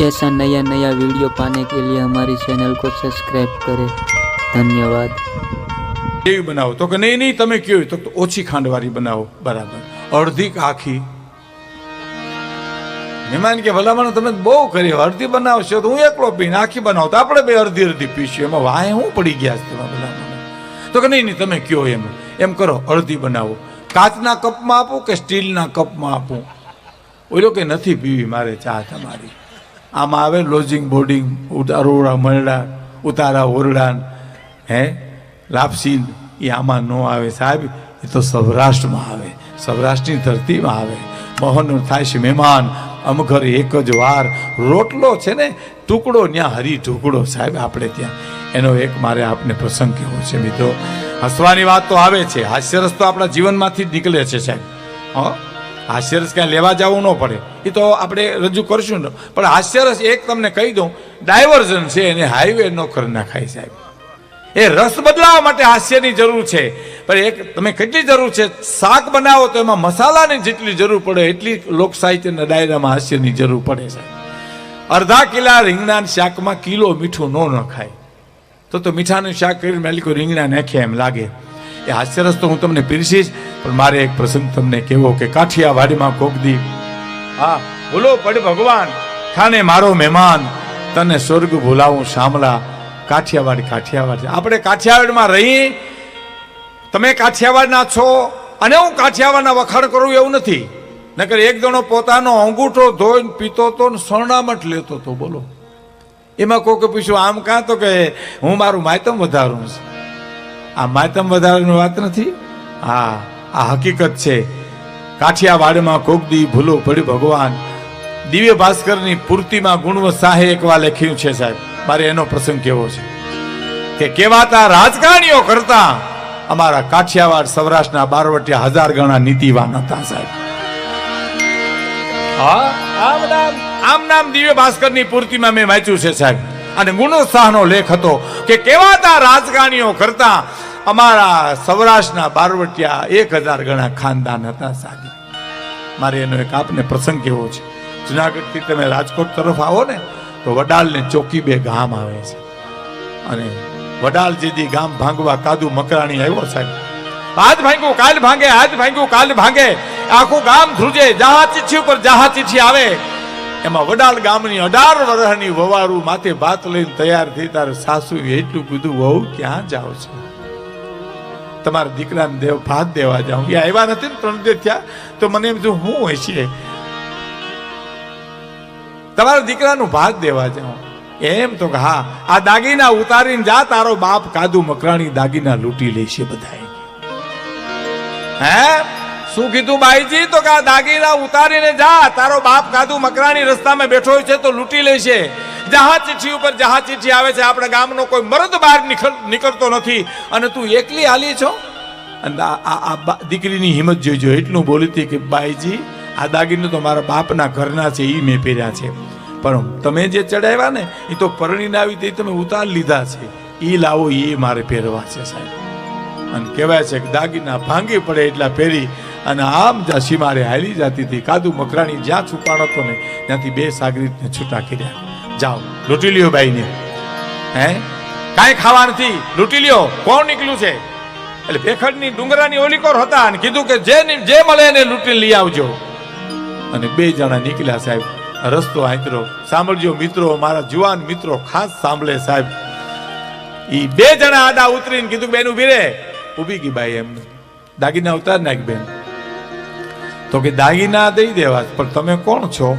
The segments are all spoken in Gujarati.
ऐसा नया नया वीडियो पाने के लिए हमारी चैनल को सब्सक्राइब करें धन्यवाद કેવી બનાવો તો કે નહીં નહીં તમે કેવી તો કે ઓછી ખાંડવાળી બનાવો બરાબર અડધી કે આખી મહેમાન કે ભલામણ તમે બહુ કરી અડધી બનાવશો તો હું એકલો પીને આખી બનાવો તો આપણે બે અડધી અડધી પીશું એમાં વાય હું પડી ગયા છે તેમાં ભલામણ તો કે નહીં નહીં તમે કયો એમ એમ કરો અડધી બનાવો કાચના કપમાં આપું કે સ્ટીલના કપમાં આપું ઓલો કે નથી પીવી મારે ચા તમારી આમાં આવે લોજિંગ બોર્ડિંગ અરોડા, મરડા, ઉતારા, ઓરડા હે? લાપસી એ આમાં ન આવે સાહેબ. એ તો સૌરાષ્ટ્રમાં આવે. સૌરાષ્ટ્રની ધરતીમાં આવે. મોહનનું થાય છે મહેમાન. અમઘર એક જ વાર. રોટલો છે ને, ટુકડો ત્યાં હરી ટુકડો સાહેબ આપણે ત્યાં. એનો એક મારે આપને પ્રસંગ કેવો છે મિત્રો. હસવાની વાત તો આવે છે. હાસ્યરસ તો આપણા જીવનમાંથી જ નીકળે છે સાહેબ. હા? હાસ્યરસ ક્યાં લેવા જવું ન પડે. એ તો આપણે રજૂ કરશું ને. પણ હાસ્યરસ એક તમને કહી દઉં, ડાયવર્ઝન છે એને હાઈવે ન કરી નાખાય સાહેબ. એ રસ બદલાવવા માટે હાસ્યની જરૂર છે. પણ એક તમે કેટલી જરૂર છે? શાક બનાવો તો એમાં મસાલાની જેટલી જરૂર પડે, એટલી લોક સાહિત્યના ડાયરામાં હાસ્યની જરૂર પડે છે અડધા કિલા રીંગણા શાકમાં કિલો મીઠું ન નખાય. તો તો મીઠાનું શાક કરીને માલિકો રીંગણા નાખ્યા એમ લાગે. એ હાસ્યરસ તો હું તમને પીરસીશ પણ મારે એક પ્રસંગ તમને કહેવો કે કાઠિયાવાડીમાં કોક દી હા બોલો પડ ભગવાન. ખાને મારો મહેમાન, તને સ્વર્ગ ભૂલાવું શામળા. કાઠિયાવાડ કાઠિયાવાડ. આપણે કાઠિયાવાડમાં રહી, તમે કાઠિયાવાડના છો, અને હું કાઠિયાવાડના વખાણ કરું એવું નથી. નકર એક જણો પોતાનો અંગૂઠો ધોઈને પીતો તો ને સરનામત લેતો તો બોલો. એમાં કોકે પૂછ્યું, આમ કાં તો કે હું મારું માયતમ વધારું છું? આ માયતમ વધારાની વાત નથી? હા, આ હકીકત છે. કાઠિયાવાડમાં કોકદી ભૂલો પડી ભગવાન. દિવ્ય ભાસ્કરની પૂર્તિમાં ગુણવ સાહે એકવાર લખ્યું છે સાહેબ. મારે એનો પ્રસંગ કેવો છે? કે કેવાતા રાજકારણીઓ કરતા અમારા કાઠિયાવાડ સૌરાષ્ટ્રના બારવટિયા હજાર ગણા નીતિવાન હતા સાહેબ. આમ નામ દિવ્ય ભાસ્કરની પૂર્તિમાં મેં વાંચ્યું છે સાહેબ. અને ગુણોત્સાહનો લેખ હતો કે કેવાતા રાજકારણીઓ કરતા અમારા સૌરાષ્ટ્રના બારવટિયા એક હજાર ગણા ખાનદાન હતા સાહેબ. મારે એનો એક આપને પ્રસંગ કેવો છે. જુનાગઢથી તમે રાજકોટ તરફ આવો ને, તો વડાલને ચોકી બે ગામ આવે છે. અને વડાલ જેદી ગામ ભાંગવા કાદુ મકરાણી આવ્યો સાહેબ. આજ ભાંગ્યું, કાલ ભાંગે, આજ ભાંગ્યું, કાલ ભાંગે. આખું ગામ ધ્રુજે જહા ચીઠી ઉપર જહા ચીઠી આવે. એમાં વડાલ ગામની અઢાર વર્ષની વવારું માથે ભાત લઈને તૈયાર થઈ, તારે સાસુ એટલું કીધું, વહુ, ક્યાં જાઓ છો? તમારા દીકરાને દેવ ભાત દેવા જાઉં. એ આવ્યા નથી ને ત્રણ દિવસ થયા, તો મને એમ થયું, હું હોય તમારા દીકરાનું ભાત દેવા જાઉં. એમ તો કે હા, આ દાગીના ઉતારીને જા, તારો બાપ કાદુ મકરાણી દાગીના લૂંટી લેશે બધા હે? શું કીધું બાઈજી? તો કે દાગીના ઉતારીને જા. તારો બાપ કાદુ મકરાણી રસ્તામાં બેઠો હોય છે તો લૂંટી લેશે. જહા ચીઠી ઉપર જહા ચીઠી આવે છે. આપણા ગામનો કોઈ મરદ બહાર નીકળ- નીકળતો નથી. અને તું એકલી હાલી છો? અને આ દીકરીની હિંમત જોઈજો. એટલું બોલી હતી કે બાઈજી, આ દાગીને તો મારા બાપના ઘરના છે એ મેં પહેર્યા છે. પણ તમે જે ચડાવ્યા ને એ તો પરણીને આવી તે તમે ઉતાર લીધા છે. એ લાવો એ મારે પહેરવા છે સાહેબ. અને કહેવાય છે કે દાગીના ભાંગી પડે એટલા પહેરી અને આમ જ્યાં સીમારે હાલી જતી હતી. કાદુ મકરાણી જ્યાં છુપાણ હતો ને ત્યાંથી બે સાગરીતને છૂટા કર્યા. જાઓ, લૂંટી લ્યો બાઈને. હે? કાંઈ ખાવા નથી. લૂંટી લ્યો. કોણ નીકળ્યું છે? એટલે ભેખડની ડુંગરાની ઓલીકોર હતા અને કીધું કે જે જે મળે એને લૂંટી લઈ આવજો. અને બે જણા નીકળ્યા સાહેબ. રસ્તો આંતરો. સાંભળજો મિત્રો, મારા જુવાન મિત્રો ખાસ સાંભળે સાહેબ. ઈ બે જણા આડા ઉતરીને કીધું બેન ઊભી ઊભી ગઈ બાઈ એમ. દાગીના ઉતાર નાખ બેન. તો કે દાગીના દઈ દેવા. પણ તમે કોણ છો?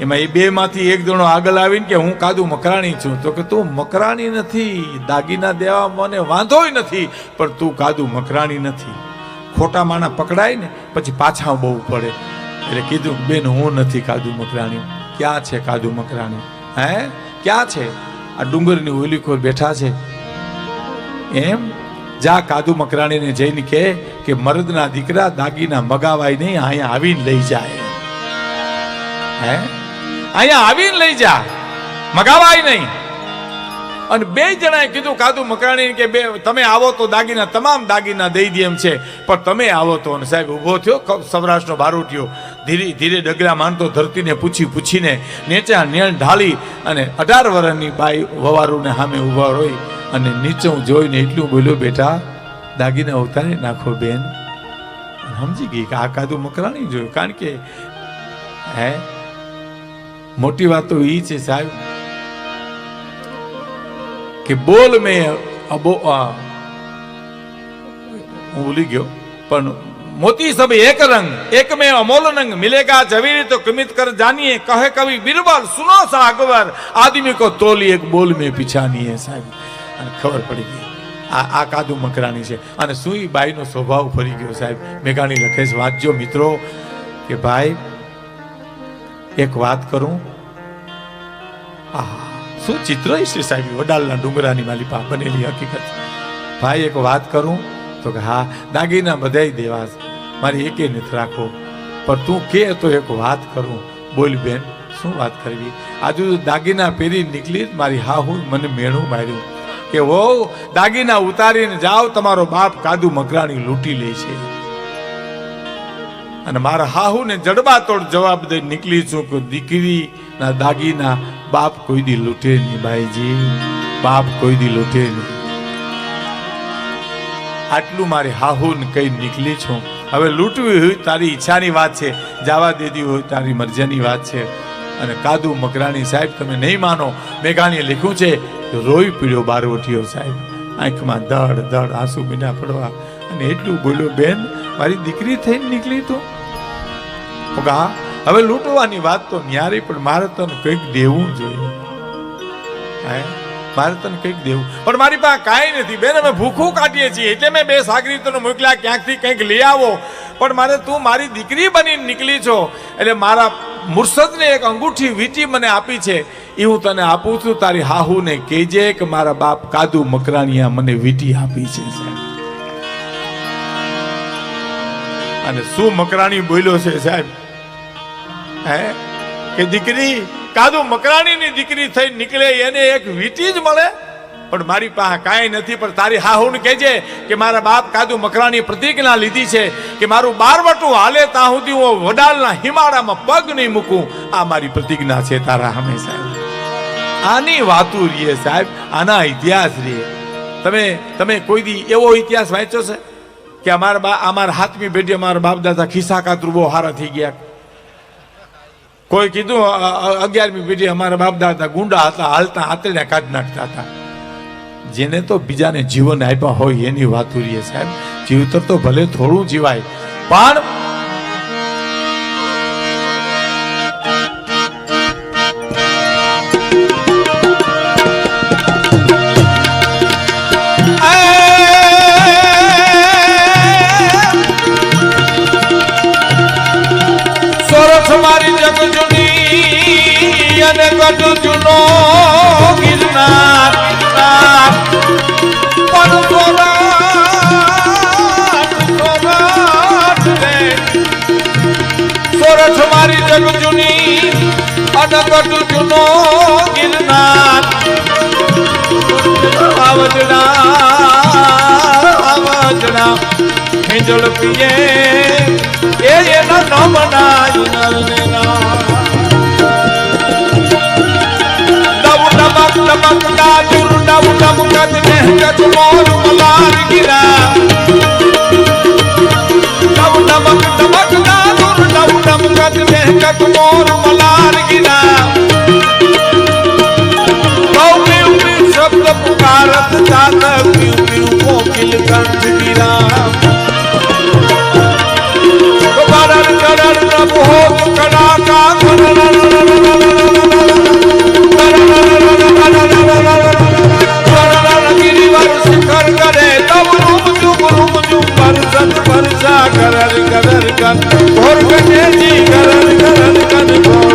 એમાં એ બે માંથી એક જણો આગળ આવીને કે હું કાદુ મકરાણી છું. તો કે તું મકરાણી નથી. દાગીના દેવા મને વાંધોય નથી. પણ તું કાદુ મકરાણી નથી. ખોટા માણા પકડાય ને, પછી પાછા બહુ પડે. એટલે કીધું, બેન, હું નથી કાદુ મકરાણી. ક્યાં છે કાદુ મકરાણી? હે? ક્યાં છે? આ ડુંગરની ઓલીખોર બેઠા છે. એમ? જા કાદુ મકરાણીને જઈને કહે કે મરદના દીકરા દાગીના મગાવાય નહીં, અહીંયા આવીને લઈ જાય. હે? અહીંયા આવીને લઈ જા. મગાવાય નહીં. અને બે જણાએ કીધું, કાદુ મકરાણી કે બે, તમે આવો તો દાગીના, તમામ દાગીના દઈ દે એમ છે. પણ તમે આવો તો. અને સાહેબ ઊભો થયો સૌરાષ્ટ્રનો બારોટિયો ધીરે ધીરે ડગલા માનતો ધરતીને પૂછી, પૂછીને નેચા નેણ ઢાળી અને અઢાર વર્ષની બાઈ વવારુને સામે ઊભા રહી અને નીચે જોઈને એટલું બોલ્યો, બેટા દાગીને અવતારે નાખો બેન. સમજી ગઈ કે આ કાદું મકરાણી જોયું. કારણ કે, હે, મોટી વાત તો એ છે સાહેબ, કે બોલ મેં અબો હું ભૂલી ગયો, પણ મોતી સબ એક રંગ, એક મે અમોલ રંગ મિલેગા જવીરી તો કિમિત કર જાનીએ, કહે કવિ બિરબલ, સુનો સા અકબર આદમી કો તોલી એક બોલ મે પિછાની હે સાહેબ. અને ખબર પડી ગઈ. આ આ કાદુ મકરાણી છે. અને શું ઈ બાઈનો સ્વભાવ ફરી ગયો સાહેબ? મેઘાણી લખે છે, વાંચજો મિત્રો, કે ભાઈ, એક વાત કરું. આહા, શું ચિત્ર છે સાહેબ? વડાલના ડુંગરાની માલિપા બનેલી હકીકત. ભાઈ, એક વાત કરું, તો કે, હા, દાગીના બધાય દેવા મારી એકે નથી રાખો. પણ તું કે તો એક વાત કરું. બોલ બેન, શું વાત કરવી? આજુ દાગીના પહેરી નીકળી મારી હા હું મને મેણું માર્યું. કે વહુ, દાગીના ઉતારીને જાઓ, તમારો બાપ કાદુ મકરાણી લૂંટી લે છે. અને મારા હાહુને જડબાતોડ જવાબ દઈ નીકળી છું કે દીકરીના દાગીના બાપ કોઈ દી લૂંટે નહીં ભાઈજી બાપ કોઈ દી લૂંટે નહીં. આટલું મારે હાહુને કઈ નીકળી છું. હવે લૂંટવી હોય તારી ઈચ્છાની વાત છે, જવા દેદી હોય તારી મરજાની વાત છે. અને કાદુ મકરાણી સાહેબ, તમે નહીં માનો મેઘાણીએ લખ્યું છે રોઈ પીડ્યો બારવટીઓ સાહેબ. આંખમાં દડ દડ આંસુ મીના પડવા. અને એટલું બોલ્યો, બેન, મારી દીકરી થઈને નીકળી તું? હું હવે લૂંટવાની વાત તો ન્યારી, પણ મારે તને કંઈક દેવું જોઈએ. હે? મારે તને કંઈક દેવું. પણ મારી પાસે કાંઈ નથી, બેન, અમે ભૂખું કાઢીએ છીએ, એટલે મેં બે સાગરી તને મોકલ્યા, ક્યાંકથી કંઈક લઈ આવો. પણ મારે તું મારી દીકરી બનીને નીકળી છો, એટલે મારા મુર્શદને એક અંગૂઠી વીંટી મને આપી છે. એ હું તને આપું છું. તારી હાહુને કહેજે કે મારા બાપ કાદુ મકરાણીયા મને વીંટી આપી છે, સાહેબ. અને શું મકરાણી બોલ્યો છે, સાહેબ? હે? કે દીકરી, કાદુ મકરાણીની દીકરી થઈ નીકળે, એને એક વીંટી જ મળે? પણ મારી પાસે કાંઈ નથી, પણ તારી હાહુને કહેજે કે મારા બાપ કાદુ મકરાની પ્રતિજ્ઞા લીધી છે કે મારું બારવટું હાલે ત્યાં સુધી હું વડાલના હિમાળામાં પગ નહીં મૂકું. આ મારી પ્રતિજ્ઞા છે તારા હંમેશા આની વાતું રીએ સાહેબ, આના ઇતિહાસ રીએ. તમે તમે કોઈ દી એવો ઇતિહાસ વાંચ્યો છે કે અમારા બા, અમારા હાથમી પેઢી અમારા બાપ દાદા ખિસ્સા કાતરું બહુ હારા થઈ ગયા? કોઈ કીધું અગિયારમી પેઢી અમારા બાપ દાદા ગુંડા હતા, હાલતા આતરડા કાઢ નાખતા હતા. જેને તો બીજાને જીવન આપ્યા હોય એની વાત ઉરીએ સાહેબ. જીવતર તો ભલે થોડું જીવાય, પણ મારી જગ જુની અને ગઢ જુનો ગઢ જુનો ગિરનાર આવજડા આવજડા હિંજળ પીએ એ એના ન બનાયું નલના ડબ ડબક ડબક ડાજુર ડબ ડબ કદ મહેકત મોર મલાર ગિરા ડબ ડબક ડબક ડાજુર ડબ ડબ કદ મહેકત મોર કરે તબ રૂમ જુમ રૂમ જુમ પરસન પરસા કરર કરર કન ભોર કને જી કરર કરર કન ભોર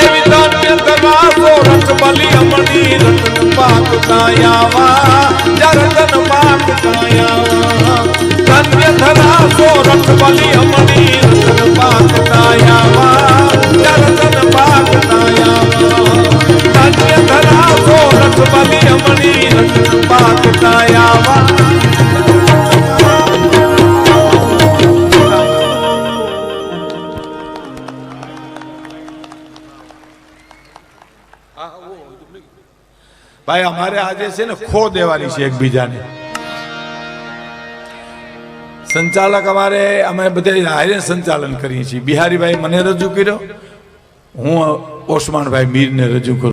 એવી ધન્ય ધનાસો રથ બલી અમણી રતન પાક કાયાવા જરતન પાક બલિ ભાઈ, અમારે આજે છે ને ખો દેવાની છે એકબીજાને. સંચાલક અમારે, અમે બધા હારે સંચાલન કરીએ છીએ. બિહારીભાઈ મને રજૂ કર્યો, હું ઓસમાનભાઈ મીરને રજૂ કરું.